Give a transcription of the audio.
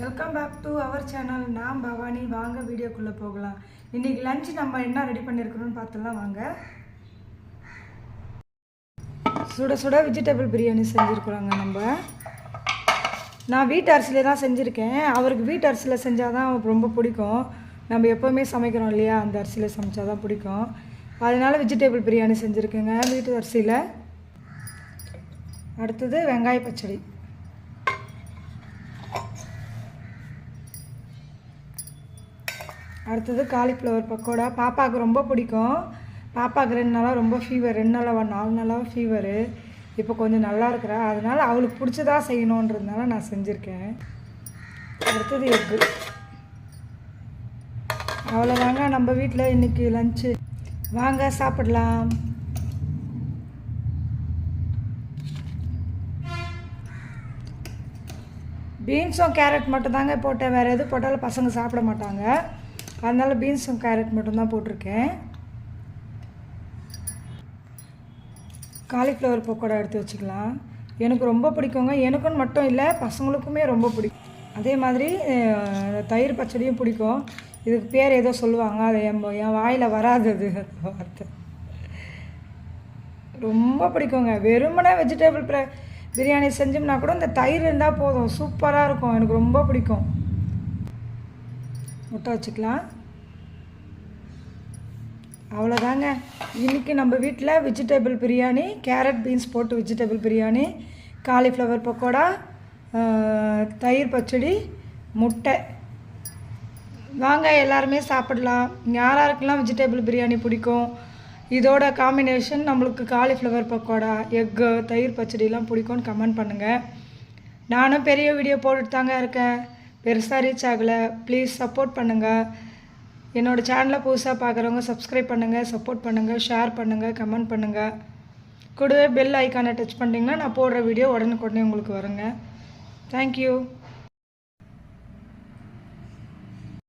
Welcome back to our channel நான் பவானி. வாங்க வீடியோக்குள்ளே போகலாம். இன்றைக்கி லஞ்ச் நம்ம என்ன ரெடி பண்ணியிருக்கிறோம்னு பார்த்துலாம் வாங்க. சுட சுட வெஜிடபிள் பிரியாணி செஞ்சுருக்குறோங்க நம்ம. நான் வீட்டு அரிசியில தான் செஞ்சுருக்கேன். அவருக்கு வீட்டு அரிசியில் செஞ்சால் தான் ரொம்ப பிடிக்கும். நம்ம எப்போவுமே சமைக்கிறோம் இல்லையா? அந்த அரிசியில் சமைச்சா தான் பிடிக்கும். அதனால் வெஜிடபிள் பிரியாணி செஞ்சுருக்கேங்க வீட்டு அரிசியில். அடுத்தது வெங்காய பச்சடி. அடுத்தது காலிஃப்ளவர் பக்கோடா. பாப்பாவுக்கு ரொம்ப பிடிக்கும். பாப்பாவுக்கு ரெண்டு நாளாக ரொம்ப ஃபீவர் ரெண்டு நாளாக நாலு நாளாக ஃபீவரு இப்போ கொஞ்சம் நல்லா இருக்கிறா. அதனால் அவளுக்கு பிடிச்சதாக செய்யணுன்றதுனால நான் செஞ்சுருக்கேன். அடுத்தது எக்கு. அவ்வளோதாங்க நம்ம வீட்டில் இன்றைக்கி லஞ்சு வாங்க சாப்பிடலாம். பீன்ஸும் கேரட் மட்டும் தாங்க போட்டேன். வேறு எது போட்டாலும் பசங்க சாப்பிட மாட்டாங்க. அதனால் பீன்ஸும் கேரட் மட்டும்தான் போட்டிருக்கேன். காலிஃப்ளவர் பக்கோடா எடுத்து வச்சுக்கலாம். எனக்கு ரொம்ப பிடிக்குங்க. எனக்குன்னு மட்டும் இல்லை பசங்களுக்குமே ரொம்ப பிடிக்கும். அதே மாதிரி தயிர் பச்சடியும் பிடிக்கும். இதுக்கு பேர் ஏதோ சொல்லுவாங்க. அது என் என் வாயில் வராது அது. அந்த வார்த்தை ரொம்ப பிடிக்குங்க. வெறுமனே வெஜிடபிள் பிரியாணி செஞ்சோம்னா கூட இந்த தயிர் இருந்தால் போதும். சூப்பராக இருக்கும். எனக்கு ரொம்ப பிடிக்கும். முட்டை வச்சுக்கலாம். அவ்வளோதாங்க. இன்றைக்கி நம்ம வீட்டில் வெஜிடபிள் பிரியாணி கேரட் பீன்ஸ் போட்டு வெஜிடபிள் பிரியாணி காலிஃப்ளவர் பக்கோடா தயிர் பச்சடி முட்டை. வாங்க எல்லாருமே சாப்பிடலாம். யார் வெஜிடபிள் பிரியாணி பிடிக்கும்? இதோட காம்பினேஷன் நம்மளுக்கு காலிஃப்ளவர் பக்கோடா எக்கு தயிர் பச்சடிலாம் பிடிக்கும்னு கமெண்ட் பண்ணுங்கள் நானும் பெரிய வீடியோ போட்டுட்டு தாங்க இருக்கேன். பெருசாக ரீச் ஆகலை. ப்ளீஸ் சப்போர்ட் பண்ணுங்கள் என்னோட சேனலை புதுசாக பார்க்குறவங்க சப்ஸ்கிரைப் பண்ணுங்கள் சப்போர்ட் பண்ணுங்கள் ஷேர் பண்ணுங்கள் கமெண்ட் பண்ணுங்கள் கூடவே பெல் ஐக்கானை டச் பண்ணிங்கன்னா நான் போடுற வீடியோ உடனுக்குடனே உங்களுக்கு வருங்க. தேங்க்யூ